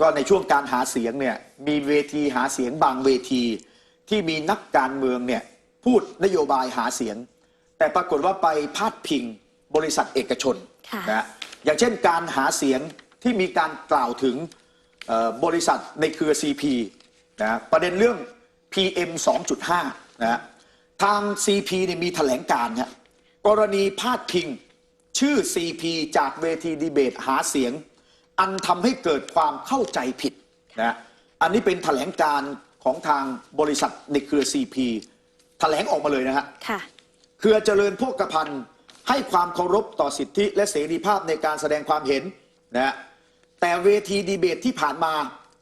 ก็ในช่วงการหาเสียงเนี่ยมีเวทีหาเสียงบางเวที ที่มีนักการเมืองเนี่ยพูดนโยบายหาเสียง แต่ปรากฏว่าไปพาดพิงบริษัทเอกชนค่ะนะอย่างเช่นการหาเสียงที่มีการกล่าวถึงเอ่อบริษัทในเครือ CP นะประเด็นเรื่อง PM 2.5นะทาง CP เนี่ยมีแถลงการณ์ฮะกรณีพาดพิงชื่อ CP จากเวทีดีเบตหาเสียง อันทำให้เกิดความเข้าใจผิดนะอันนี้เป็นแถลงการณ์ของทางบริษัทในเครือ CP แถลงออกมาเลยนะฮะค่ะเครือเจริญโภคภัณฑ์ให้ความเคารพต่อสิทธิและเสรีภาพในการแสดงความเห็นนะฮะแต่เวทีดีเบตที่ผ่านมา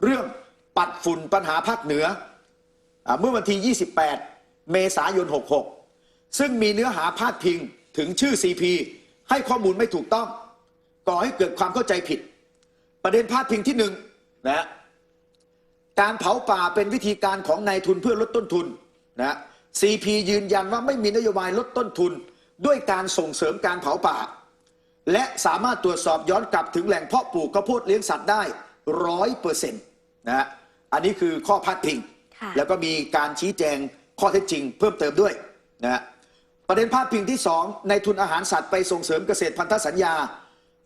เรื่องปัดฝุ่นปัญหาภาคเหนืออาเมื่อวันที่ 28 เมษายน 66 ซึ่งมีเนื้อหาพาดพิงถึงชื่อ CP ให้ข้อมูลไม่ถูกต้อง ก่อให้เกิดความเข้าใจผิด ประเด็นพาดพิงที่หนึ่งนะฮะการเผาป่าเป็นวิธีการของนายทุนเพื่อลดต้นทุนนะ CP ยืนยันว่าไม่มีนโยบายลดต้นทุน ด้วยการส่งเสริมการเผาป่า และสามารถตรวจสอบย้อนกลับถึงแหล่งเพาะปลูกข้าวโพดเลี้ยงสัตว์ได้ร้อยเปอร์เซ็นต์นะฮะอันนี้คือข้อพาดพิงค่ะแล้วก็มีการชี้แจงข้อเท็จจริง เพิ่มเติมด้วยนะฮะประเด็นพาดพิงที่สองในทุนอาหารสัตว์ไปส่งเสริมเกษตรพันธสัญญา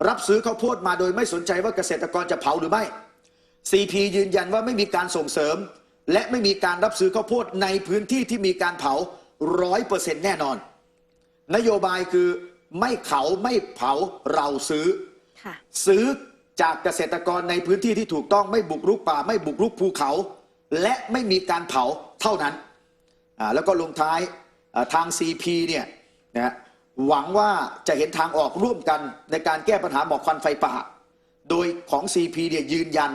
รับซื้อข้าวโพดมาโดยไม่สนใจว่าเกษตรกรจะเผาหรือไม่ CP ยืนยันว่าไม่มีการส่งเสริม และไม่มีการรับซื้อข้าวโพดในพื้นที่ที่มีการเผาร้อยเปอร์เซ็นต์แน่นอน นโยบายคือไม่เขาไม่เผาเราซื้อค่ะซื้อจากเกษตรกรในพื้นที่ที่ถูกต้องไม่บุกรุกป่า ไม่บุกรุกภูเขา และไม่มีการเผาเท่านั้นอ่าแล้วก็ลงท้ายอ่าทาง CP เนี่ยนะ หวังว่าจะเห็นทางออกร่วมกันในการแก้ปัญหาหมอกควันไฟป่า โดยของ CP เนี่ยยืนยัน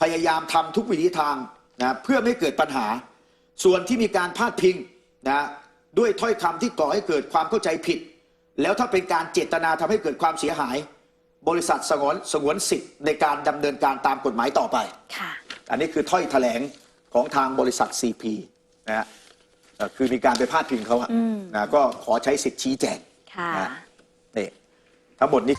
พยายามทำทุกวิถีทางนะเพื่อไม่ให้เกิดปัญหา ส่วนที่มีการพาดพิงนะด้วยถ้อยคำที่ก่อให้เกิดความเข้าใจผิด แล้วถ้าเป็นการเจตนาทำให้เกิดความเสียหาย บริษัทสงวนสงวนสิทธิ์ในการดำเนินการตามกฎหมายต่อไปค่ะอันนี้คือถ้อยแถลงของทางบริษัท CP นะฮะ เอ่อคือมีการไปพาดพิงเขาอะอืม นะก็ขอใช้สิทธิ์ชี้แจงค่ะ นะนี่ทั้งหมดนี้